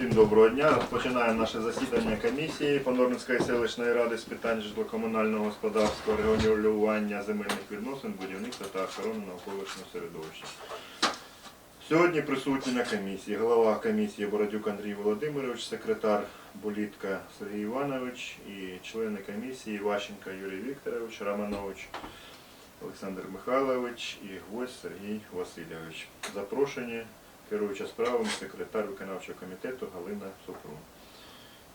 Всім доброго дня. Розпочинаємо наше засідання комісії Понорницької селищної ради з питань житлокомунального господарства, регулювання земельних відносин, будівництва та охорони навколишнього середовища. Сьогодні присутні на комісії голова комісії Бородюк Андрій Володимирович, секретар Болітка Сергій Іванович і члени комісії Ващенко Юрій Вікторович, Романович Олександр Михайлович і гвоздь Сергій Васильович. Запрошені керуюча справами секретар виконавчого комітету Галина Супрун.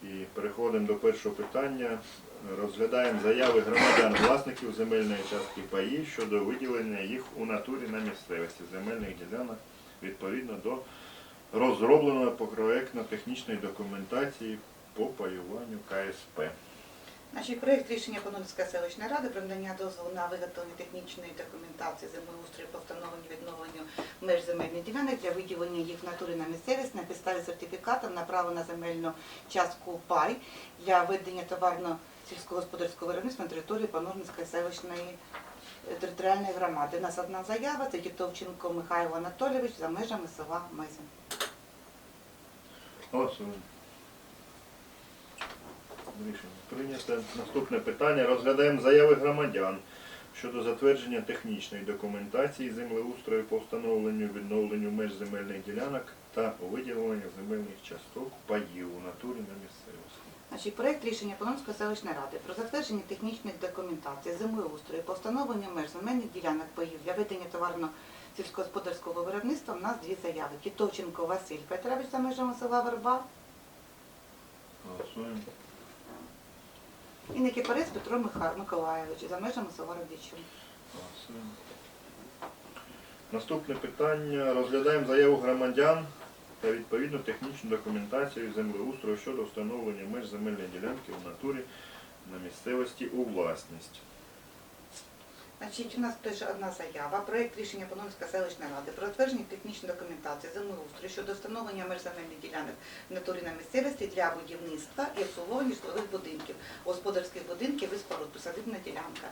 І переходимо до першого питання. Розглядаємо заяви громадян власників земельної частки паї щодо виділення їх у натурі на місцевості земельних ділянок відповідно до розробленої проектно-технічної документації по паюванню КСП. Значить, проєкт рішення Понорської селищної ради про надання дозволу на виготовлення технічної документації землеустрою по встановленню відновленню меж земельних ділянок для виділення їх в натурі на місцевість на підставі сертифікату на право на земельну частку пай для ведення товарно сільськогосподарського виробництва на території Понорницької селищної е, територіальної громади. У нас одна заява, це Тітовченко Михайло Анатолійович за межами села Мезин. Рішення прийнято. Наступне питання. Розглядаємо заяви громадян щодо затвердження технічної документації землеустрою по встановленню відновленню меж земельних ділянок та виділення земельних часток паїв у натурі на місцевості. Значить, проект рішення Полонської селищної ради про затвердження технічних документацій землеустрою по встановленню меж земельних ділянок паїв для ведення товарно сільськогосподарського виробництва у нас дві заяви. Тітовченко Василь Петрович за межами села Верба Голосуємо. І Никипорець Петро Миха- Миколайович за межами села Родичів. Наступне питання. Розглядаємо заяву громадян та відповідну технічну документацію землеустрою щодо встановлення меж земельної ділянки в натурі на місцевості у власність. Значить, у нас теж одна заява. Проект рішення Полонської селищної ради про затвердження технічної документації землеустрою щодо встановлення меж ділянок в натурі на місцевості для будівництва і обслуговування житлових будинків, господарських будинків і споруд, посадибна ділянка.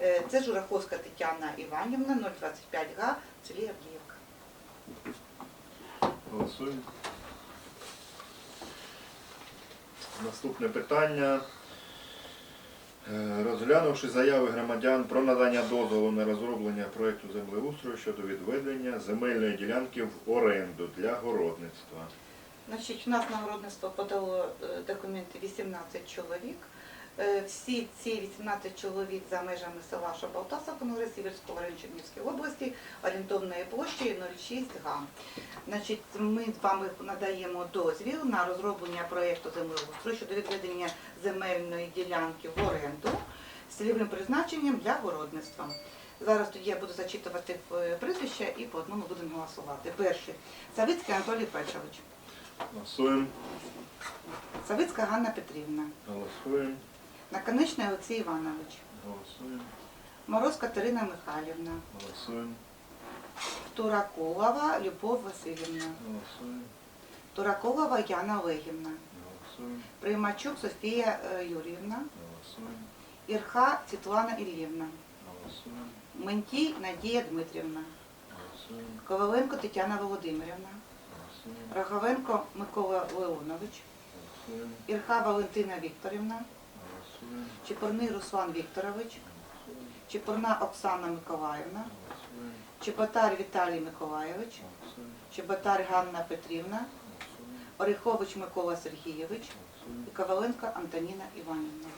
Е, Це Жураховська Тетяна Іванівна, 025 га, в селі Авдіївка. Голосуємо. Наступне питання. Е, Розглянувши заяви громадян про надання дозволу на розроблення проєкту землеустрою щодо відведення земельної ділянки в оренду для городництва. Значить, у нас на городництво подало е, документи 18 чоловік. Е, Всі ці 18 чоловік за межами села Шабалтаса, Конгрес Сіверського району Чернігівської області, орієнтовною площею 0,6 га. Значить, ми з вами надаємо дозвіл на розроблення проєкту землеустрою щодо відведення земельної ділянки в оренду з цільовим призначенням для городництва. Зараз тоді я буду зачитувати е, прізвища і по одному будемо голосувати. Перший Савицький Анатолій Петрович. Голосуємо. Савицька Ганна Петрівна, Голосуємо. Наконечний Олексій Іванович, Голосуємо. Мороз Катерина Михайлівна, Голосуємо. Тураколова Любов Васильівна, Голосуємо. Тураколова Яна Олегівна, Голосуємо. Приймачук Софія е, Юріївна, Голосуємо. Ірха Світлана Іллівна, Голосуємо. Ментій Надія Дмитрівна, Голосуємо. Коваленко Тетяна Володимирівна, Голосуємо. Роговенко Микола Леонович, Голосуємо. Ірха Валентина Вікторівна, Чепурний Руслан Вікторович, Чепурна Оксана Миколаївна, Чеботар Віталій Миколайович, Чеботар Ганна Петрівна. Орехович Микола Сергійович і Коваленко Антоніна Іванівна.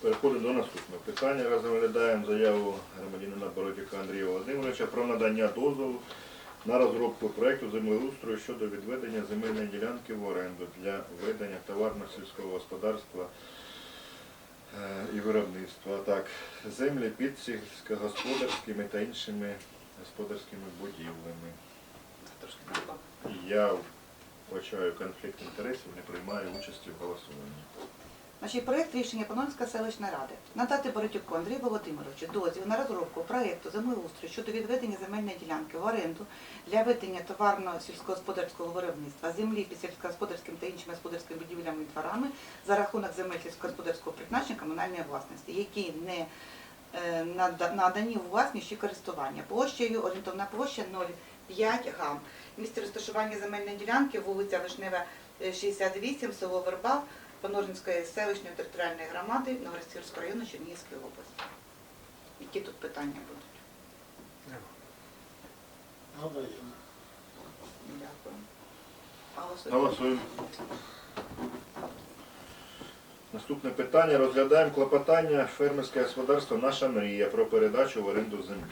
Переходимо до наступного питання. Розглядаємо заяву громадянина Бородюка Андрія Володимировича про надання дозволу на розробку проєкту землеустрою щодо відведення земельної ділянки в оренду для ведення товарного сільського господарства е, і виробництва, так землі під сільськогосподарськими та іншими господарськими будівлями. Я вбачаю конфлікт інтересів, не приймаю участі в голосуванні. Значить, проєкт рішення Панонської селищної ради надати Бородюку Андрію Володимировичу дозвіл на розробку проєкту землеустрою щодо відведення земельної ділянки в оренду для ведення товарного сільськогосподарського виробництва землі під сільськогосподарським та іншими господарськими будівлями і дворами за рахунок земель сільськогосподарського призначення комунальної власності, які не е, надані у власність користування площею орієнтовна площа 5 гам. Місце розташування земельної ділянки вулиця Вишнева, е, 68, село Верба, Понорницької селищної територіальної громади Новосибірського району Чернігівської області. Які тут питання будуть? Надаємо. Дякую. Голосуємо. Наступне питання. Розглядаємо клопотання фермерське господарство Наша мрія про передачу в оренду землі.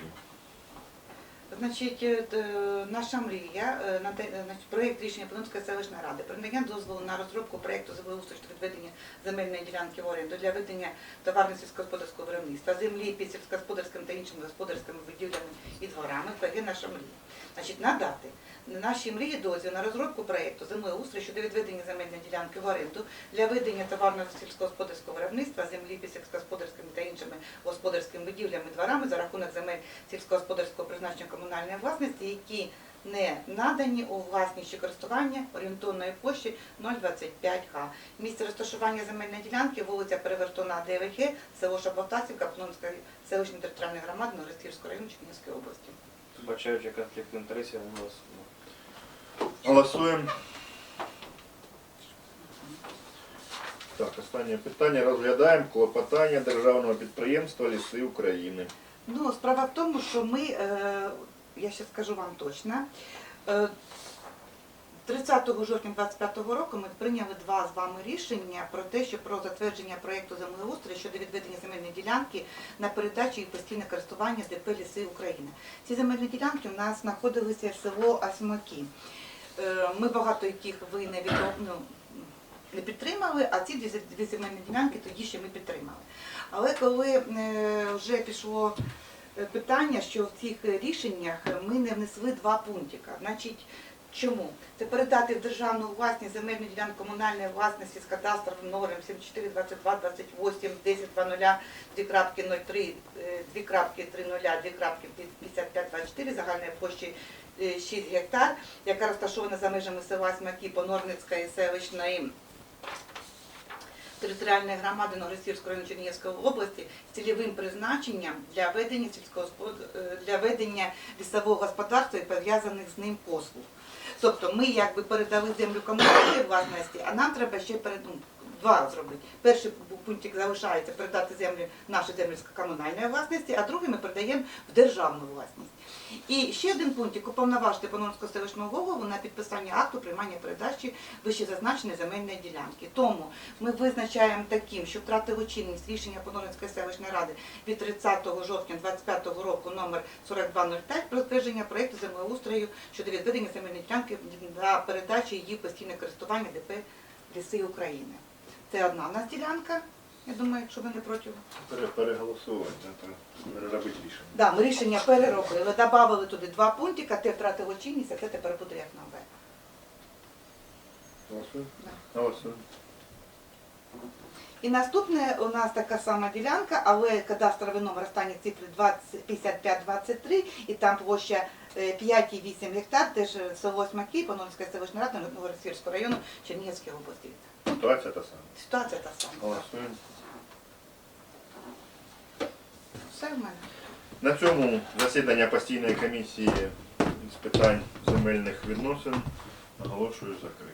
Значить, е, наша мрія, е, на е, проєкт рішення Понинської селищної ради про надання дозволу на розробку проєкту землеустрою щодо відведення земельної ділянки в оренду для ведення товарно сільськогосподарського виробництва, землі під сільськогосподарськими та іншими господарськими будівлями і дворами, ПГ наша мрія. Значить, надати нашій мрії дозвіл на розробку проєкту землеустрою щодо відведення земельної ділянки в оренду для ведення товарного сільськогосподарського виробництва, землі під сільськогосподарськими та іншими господарськими будівлями дворами за рахунок земель сільськогосподарського призначення комунальної власності, які не надані у власність чи користування орієнтовної площі 025 га. Місце розташування земельної ділянки вулиця Перевертона 9 г, село Шаботасівка, Пнонської селищної територіальної громади Новоросійського району Чернігівської області. Бачаючи конфлікт інтересів, у ну, Голосуємо. Так, останнє питання. Розглядаємо клопотання державного підприємства Ліси України. Ну, справа в тому, що ми, е, я ще скажу вам точно, е, 30 жовтня 2025 року ми прийняли два з вами рішення про те, що про затвердження проєкту землеустрою щодо відведення земельної ділянки на передачу і постійне користування ДП Ліси України. Ці земельні ділянки у нас знаходилися в село Асмаки. Е, Ми багато яких ви не ну, не підтримали, а ці дві земельні ділянки тоді ще ми підтримали. Але коли е, вже пішло е, питання, що в цих рішеннях ми не внесли два пунктика. Значить, чому? Це передати в державну власність земельну ділянку комунальної власності з кадастровим номером 74 22 28 10 00 2.03 е, 2.30 2.55 24 загальної площі е, 6 гектар, яка розташована за межами села Смаки Понорницької селищної територіальної громади Новоросійської району Чернігівської області з цільовим призначенням для ведення сільськогоспод... е, для ведення лісового господарства і пов'язаних з ним послуг. Тобто ми якби передали землю комунальної власності, а нам треба ще перед... два зробити. Перший пунктик залишається передати землю нашу землю з комунальної власності, а другий ми передаємо в державну власність. І ще один пунктик уповноважити Панонського селищного голову на підписання акту приймання передачі вище зазначеної земельної ділянки. Тому ми визначаємо таким, що втратило чинність рішення Поноринської селищної ради від 30 жовтня 2025 року номер 4205 про затвердження проєкту землеустрою щодо відведення земельної ділянки для передачі її в постійне користування ДП Ліси України. Це одна в нас ділянка. Я думаю, якщо ви не проти. Переголосувати, переробити рішення. Да, ми рішення переробили, додали туди два пунктика, те втратило чинність, а це тепер буде як нове. Голосуємо? Да. Голосуємо. І наступне у нас така сама ділянка, але кадастровий номер останні цифри 20 5523, і там площа е, 5,8 гектар, теж е, село Смаки, Панонська селищна рада Новоросійського району Чернігівської області. Ситуація та сама. Ситуація та сама. Голосуємо. Все в мене. На цьому засідання постійної комісії з питань земельних відносин оголошую закритим.